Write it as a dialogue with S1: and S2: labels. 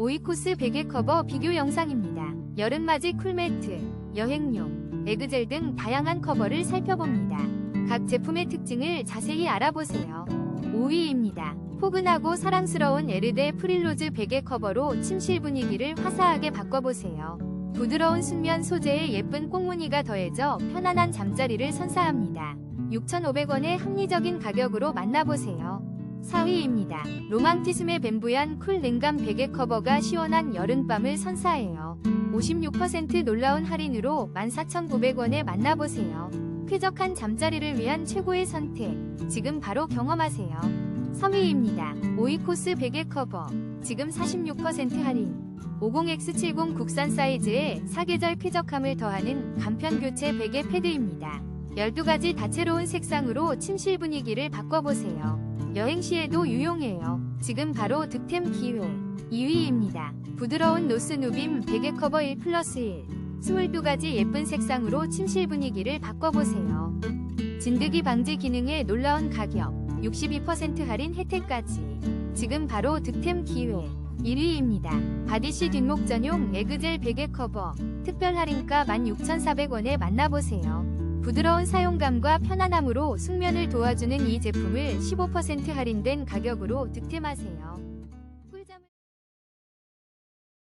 S1: 오이코스 베개 커버 비교 영상입니다. 여름맞이 쿨매트, 여행용, 에그젤 등 다양한 커버를 살펴봅니다. 각 제품의 특징을 자세히 알아보세요. 5위입니다. 포근하고 사랑스러운 에르데 프릴로즈 베개 커버로 침실 분위기를 화사하게 바꿔보세요. 부드러운 순면 소재에 예쁜 꽁무니가 더해져 편안한 잠자리를 선사합니다. 6,500원의 합리적인 가격으로 만나보세요. 4위입니다. 로망티스의 뱀부얀 쿨 냉감 베개 커버가 시원한 여름밤을 선사해요. 56% 놀라운 할인으로 14,900원에 만나보세요. 쾌적한 잠자리를 위한 최고의 선택. 지금 바로 경험하세요. 3위입니다. 오이코스 베개 커버. 지금 46% 할인. 50X70 국산 사이즈에 사계절 쾌적함을 더하는 간편 교체 베개 패드입니다. 12가지 다채로운 색상으로 침실 분위기를 바꿔보세요. 여행 시에도 유용해요. 지금 바로 득템 기회. 2위입니다. 부드러운 노스 누빔 베개 커버 1 플러스 1. 22가지 예쁜 색상으로 침실 분위기를 바꿔보세요. 진드기 방지 기능에 놀라운 가격. 62% 할인 혜택까지. 지금 바로 득템 기회. 1위입니다. 바디시 뒷목 전용 에그젤 베개 커버. 특별 할인가 16,400원에 만나보세요. 부드러운 사용감과 편안함으로 숙면을 도와주는 이 제품을 15% 할인된 가격으로 득템하세요.